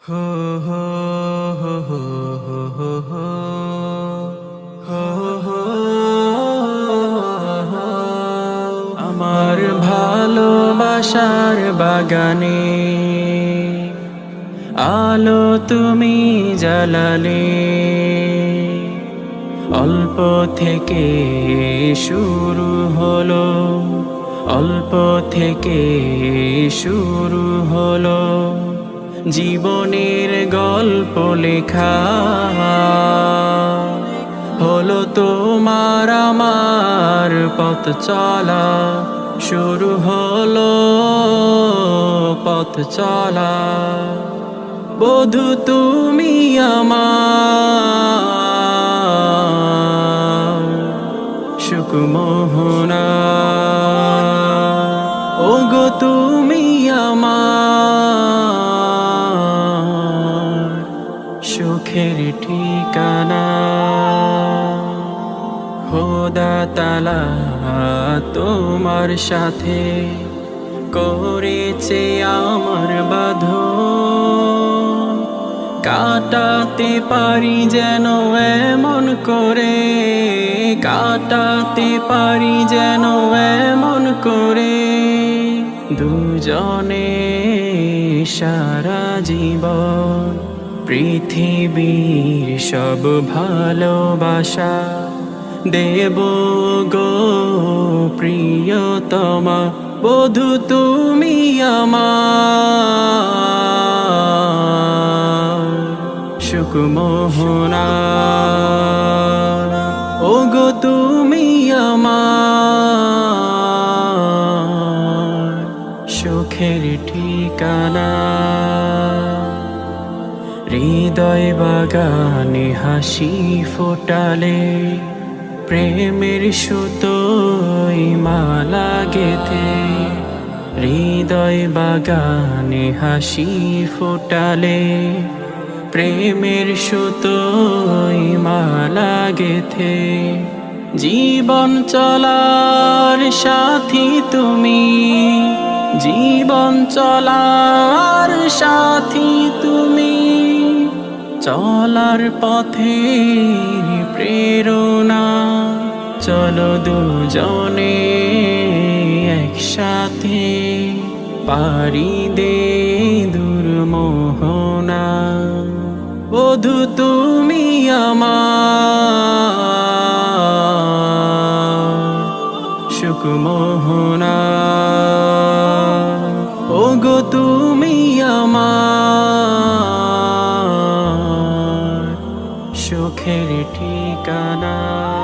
আমার ভালোবাসার বাগানে আলো তুমি জ্বালালে। অল্প থেকে শুরু হলো অল্প থেকে শুরু হলো। জীবনের গল্প লেখা হলো তোমার আমার পথ চলা। শুরু হলো পথ চলা। বধু তুমি আমার সুকমোহনা ও গো তুমি সুখের ঠিকানা। হোদা তালা তোমার সাথে করেছে আমার বাধ কাটাতে পারি যেন এমন করে, কাটাতে পারি যেন এমন করে। দুজনে সারা জীবন পৃথিবীর সব ভালোবাসা দেব গো প্রিয়তমা, বধু তুমি আমার। সুকমোহনা, ও গো তুমি আমার। সুখের ঠিকানা হৃদয় বাগানে হাসি ফোটালে, প্রেমের সুতোই মালা গেথে। হৃদয় বাগানে হাসি ফোটালে, প্রেমের সুতোই মালা গেথে। জীবন চলার সাথী তুমি, জীবন চলার সাথী তুমি। চলার পথে প্রেরণা। চলো দুজনে একসাথে পারি দে দুর্মোহনা। বধু তুমি আমার সুখের ঠিকানা।